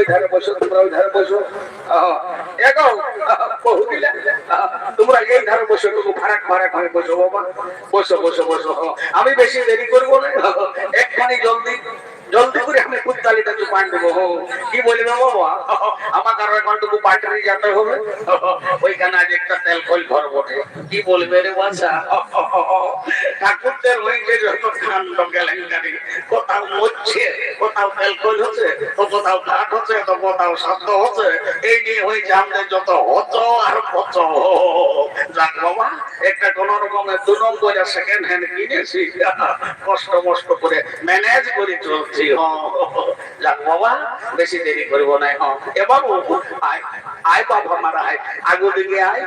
ওই ধারে বসো। তোমরা ওই ধারে বসো তোমরা এই ধারে বসো, তুমি বসো, বাবা। বসো বসো বসো। আমি বেশি দেরি করব না। একখানি জলদি জলদি করে আমি পান দেবো বলবে, বাবা? আমার কারও এখন পাটরি হবে। ওইখানে আজ একটা তেল খোল ঘর বটে। কি বলবে রে বাসা ঠাকুরদের যত কাণ্ড গেলেঙ্কারি কোথাও মরছে, কোথাও তেল খোল হচ্ছে, তো কোথাও কাঠ হচ্ছে, তো কোথাও শব্দ হচ্ছে। এই নিয়ে হয়েছে আমাদের যত হত আর যাক বাবা, একটা কোন রকমের দু নম্বর সেকেন্ড হ্যান্ড কিনেছি। কষ্ট মষ্ট করে ম্যানেজ করে চলছি। যাক বাবা বেশি দেরি করব না। এ বাবু আয় আয় বাবা মারা আয়। আগু দিকে আয়।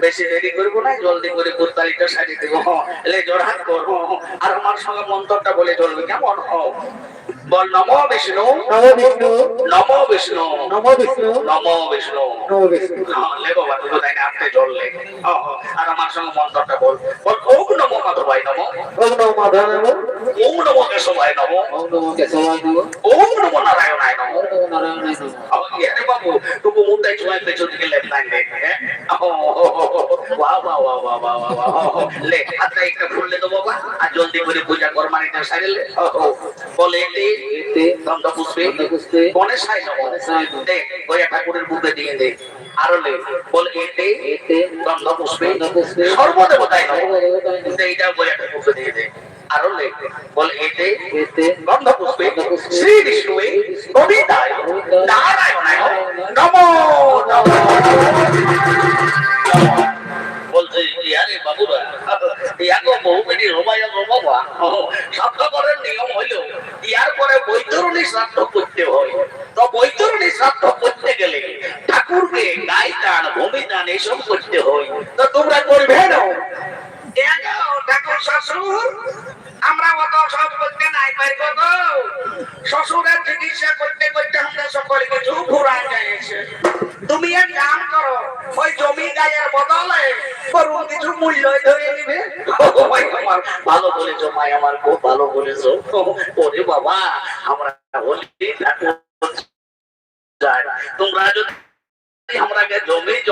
বেশি দেরি করব না জলদি করে কুত্তালিটা সাজিয়ে দেবো। এলে জোরহাট করব। আর আমার সঙ্গে মন্ত্রটা বলে চলবে কেমন? হ বল নম বিষ্ণু। নম বিষ্ণু। নম বিষ্ণু। নম বিষ্ণু। নম বিষ্ণু। নম বিষ্ণু। হ্যাঁ, লে বাবা তুই তাই না জল লে হ্যাঁ, আর আমার সঙ্গে মন্ত্রটা বল। বল ওম নমো মাধবাই নমো ওম নমো মাধব নম ওম নমো কেশবায় নমো ওম নমো কেশবায় নম ওম নমো নারায়ণায় নমো ওম নমো নারায়ণায় নম আরে বাবু তবু মুদ্রায় চুয়াই পেছন দিকে লেফট লাইন দে হ্যাঁ ও, বাহ বাহ বাহ বাহ বাহ লে হাতটা একটা খুললে তো বাবা আর জলদি করে পূজা কর মানিটা সারিলে বলে এতে এতে গন্ধ পুষ্পে গণেশ সাই নমো গণেশ সাই দে গয়া ঠাকুরের বুকে দিয়ে দে আরও লে বল, এতে এতে গন্ধ পুষ্পে গন্ধ পুষ্পে সর্বদেবতায়। দে এইটা বল নিয়ম হইল ইয়ার পরে বৈতরণী শ্রাদ্ধ করতে হয় তো বৈতরণী শ্রাদ্ধ করতে গেলে ঠাকুরকে গাই দান দান করতে হয় তো তোমরা করবে না। ঠাকুর শ্বশুর আমরা অত সব করতে নাই পারব গো। শ্বশুরের চিকিৎসা করতে করতে আমরা সকলে কিছু ঘুরায় যাইছে তুমি এক কাম করো ওই জমি গায়ের বদলে করুন কিছু মূল্য ধরে নিবে। ভালো বলেছ মাই আমার খুব ভালো বলেছ। ওরে বাবা আমরা বলি ঠাকুর। তোমরা যদি আমরাকে জমি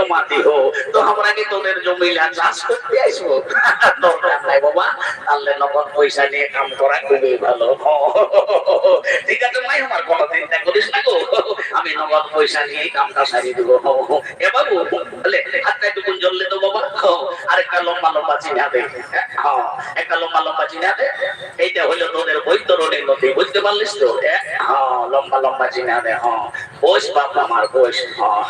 আমি নগদ পয়সা নিয়ে কামটা সারিয়ে দেবো। এ বাবু হাতটা একটু জ্বললে তো বাবা। আর একটা লম্বা লম্বা চিনা দে। হ্যাঁ, একটা লম্বা লম্বা চিনা দে। এইটা হলো তোদের বৈতরণের নদী বুঝতে পারলিস তো? হ্যাঁ লম্বা লম্বা চিনা দে হ্যাঁ। বস বাপ আমার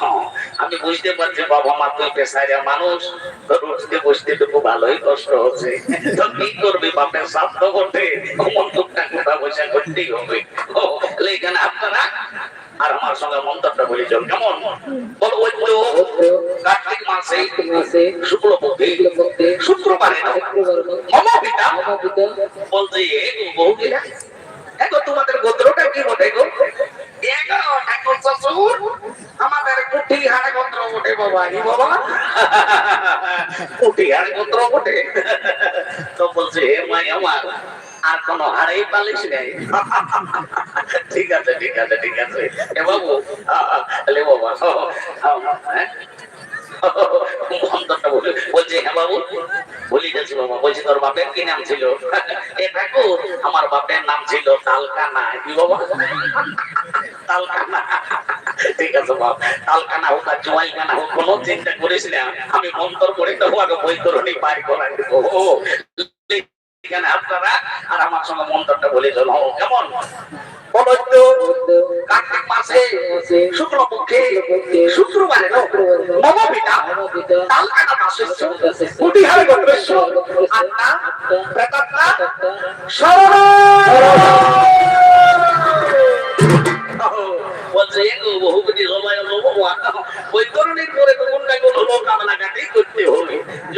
হ্যাঁ আমি বুঝতে পারছি বাবা মা তুই পেশায় মানুষ। তোর উঠতে বসতে তো খুব ভালোই কষ্ট হচ্ছে। তো কি করবি বাপের স্বাস্থ্য করতে টুকটাক কথা পয়সা করতেই হবে। এখানে আপনারা আর আমার সঙ্গে মন্তব্য বলি চল কেমন? বল ওই তো কার্তিক মাসে মাসে শুক্লপক্ষে। শুক্লপক্ষে শুক্রবারে না শুক্রবার মম পিতা মম পিতা বলছে এ গো বউকিরা এগো তোমাদের গোত্রটা কি বটে গো এগো ঠাকুর শ্বশুর আমাদের কুটি হাড় গোত্র বটে বাবা কুটি হাড় গোত্র বটে তো বলছে হে মাই আমার আর কোন হাড়েই পালিস নেই ঠিক আছে ঠিক আছে ঠিক আছে এ বাবু লে বাবা বলে বলছে হ্যাঁ বাবু ভুলি গেছি বাবা বলছি তোর বাপের কি নাম ছিল এ ঠাকুর আমার বাপের নাম ছিল তালকানা কি বাবা তালকানা ঠিক আছে, বাপ। তালকানা হোক আর জোয়াইকানা হোক, কোনো চিন্তা করিস না। আমি মন্তর করে দেবো আগে বৈতরণী পার করাই দেবো ও এখানে আপনারা আর আমার সঙ্গে মন্তরটা বলে চলো কেমন? শুক্রবারে ন শুক্রবারে ন মম পিতা মম পিতা তালকানা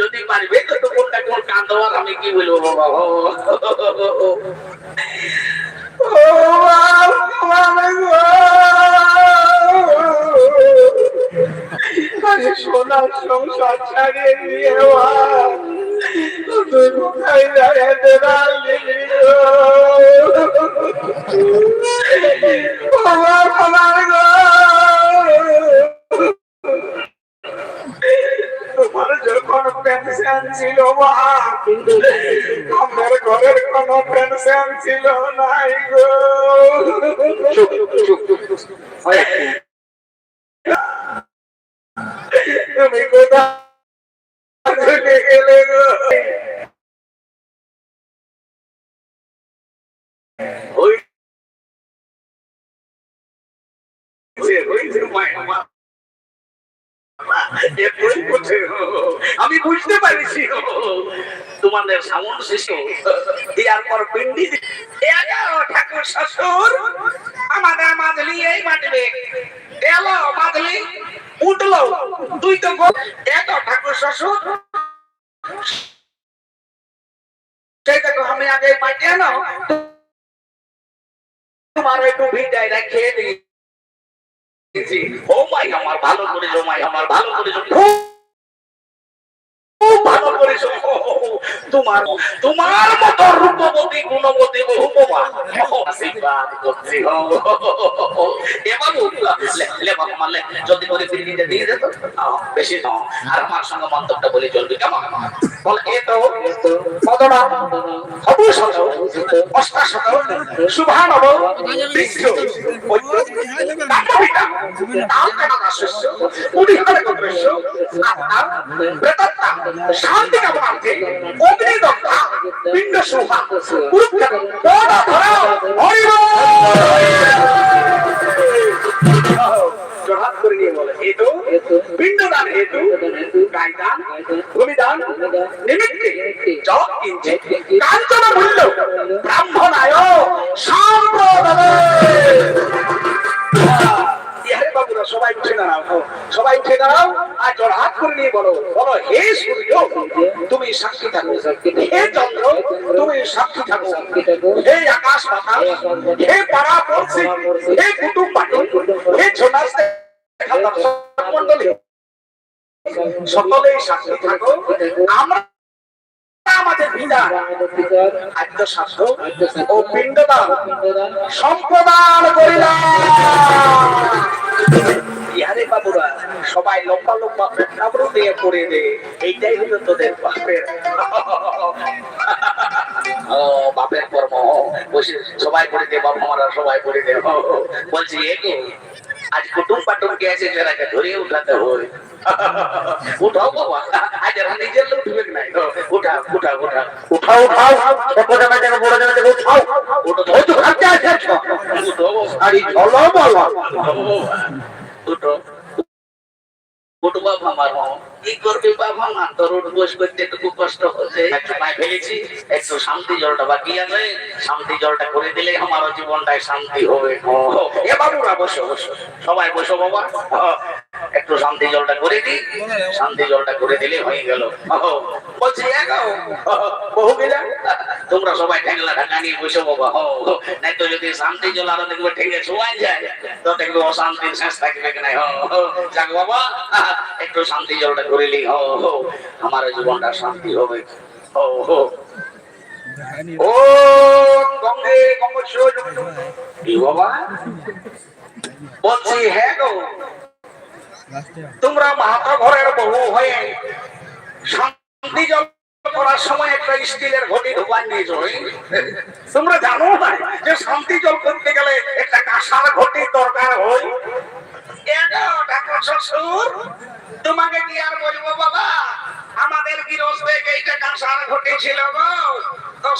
যদি পারবে তো কোনটা কোন কান্দবার আমি কি বলব বাবা? সোনার সংসার ছাড়িয়ে গো তোমার যখন পেনশন ছিল আমার ঘরের কোনো পেনশন ছিল নাই গো। তুমি কোথায় গেলে গো? ওই আমি বুঝতে পারছি তোমাদের সামন শেষ দেওয়ার পর পিন্ডি এগারো ঠাকুর শ্বশুর আমাদের মাদলি, এই মাটবে এলো মাদলি, উঠল। তুই তো এত ঠাকুর শ্বশুর। আমি আগে মাটিয়ে নাও তোমার একটু ভিটায় রেখে দিয়েছি ও আমার ভালো করে জমাই আমার ভালো করে করেছ তোমার তোমার মতো রূপবতী গুণবতী বহুপমা আশীর্বাদ করছি এ বাবু লে লে মারলে জলদি করে ফিরিয়ে দিয়ে যেত বেশি নাও আর আমার সঙ্গে মন্তব্যটা বলে চলবে কেমন বল এ তো বৃক্ষ কাকবিতা আত্মা প্রেতাত্মা অগ্নিদগ্ধা পিণ্ড সুহা কুরুক্ষেত্র বড় ধরা হরিব জোড়হাত করে নিয়ে বলে হেতু পিণ্ডদান হেতু গায়দান ভূমিদান নিমিত্তে জপ কিঞ্চিত কাঞ্চন মূল্য ব্রাহ্মণায় সম্প্রদানে সবাই উঠে দাঁড়াও সবাই উঠে দাঁড়াও করে নিয়ে বলো। বলো, হে সূর্য, তুমি সাক্ষী থাকো। হে চন্দ্র, তুমি সাক্ষী থাকো। হে আকাশ পাতাল, হে পাড়া পড়ছে হে কুটুম বাটুম হে মন্ডলী সকলেই সাক্ষী থাকো। আমরা আমাদের বিধান খাদ্য শাস্ত্র ও পিণ্ডদান সম্প্রদান করিলাম। ইহারে বাবুরা সবাই লম্বা লম্বা প্রেক্ষাপট দিয়ে পড়ে দে এইটাই হলো তোদের বাপের ও বাপের কর্ম। বসে সবাই করে দে বাবা মারা সবাই করে দে বলছি এগো আজ কুটুম পাটুম কে আছে? যারাকে ধরে উঠাতে হয়। উঠাও বাবা আজ আর নিজের লোক উঠবে নাই। উঠা উঠা উঠা উঠাও উঠাও। ছোট জামা থেকে বড় জামা থেকে উঠাও। উঠো তো ওই তো খাচ্ছে আছে আর এই ঝলো বলো দুটো। বাবা আমার কি করবি বাবা মা তোর উঠ বস করতে একটু কষ্ট হচ্ছে। একটু পায়ে ফেলেছি, একটু শান্তি জলটা বাকি আছে। শান্তি জলটা করে দিলে আমার জীবনটায় শান্তি হবে। এ বাবুরা, বসো বসো। সবাই বসো বাবা। একটু শান্তি জলটা করে দি শান্তি জলটা করে দিলে হয়ে গেল। বলছি এগাও বহু গেলা? তোমরা সবাই ঠেঙ্গলা ঢাকা নিয়ে বসে বাবা নাই তো যদি শান্তি জল আরও দেখবে ঠেঙ্গে ছোঁয়াই যায় তো দেখবে অশান্তির শেষ থাকবে কি নাই যাক বাবা একটু শান্তি জলটা করিলি ও আমার জীবনটা শান্তি হবে ও ও ও গঙ্গে গঙ্গোচ্ছ কি বাবা? বলছি হ্যাঁ গো তোমরা মাহাতো ঘরের বহু হয়ে শান্তি জল করার সময় একটা স্টিলের ঘটি ঢোকান নিয়েছো তোমরা জানো না যে শান্তি জল করতে গেলে একটা কাঁসার ঘটি দরকার শ্বশুর? তোমাকে কি আর বলব বাবা? আমাদের গৃহস্থে এইটা কাঁসার ঘটি ছিল গো।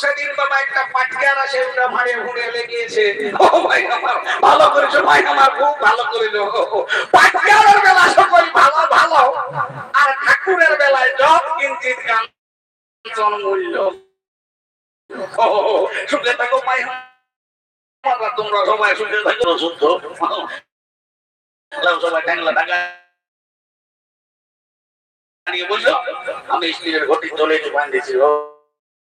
সেদিন বাবা একটা পাটকার আছে ওটা ভাড়ে ভুড়ে লেগিয়েছে ও ভাই আমার, ভালো করেছ, ভাই আমার, খুব ভালো করিল। বেলা সকল ভালো ভালো। আর ঠাকুরের বেলায় যত কিঞ্চিত কাঞ্চন মূল্য। সুখে থাকো মাই তোমরা সবাই থাকো। শুদ্ধ সবাই বসো আমি স্টিলের ঘটি চলে জোগান দিয়েছি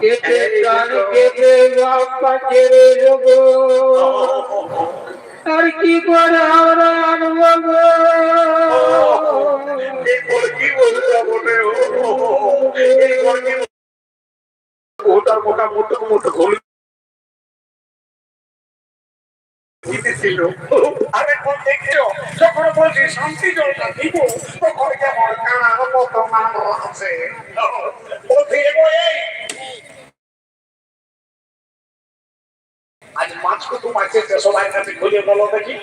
কেটে গান কেটে বাপ্পা কেড়ে যাব আর কি করে আমরা আনব? কি বলতে বলে? মোটা মোটা মোটা আরে কোন দেখছ যখন বলছি শান্তি জলটা দিব তখন কেমন? কানার মতো নাম আছে? ও এই তোমাকে সবাই কাছে খুঁজে বলো দেখি।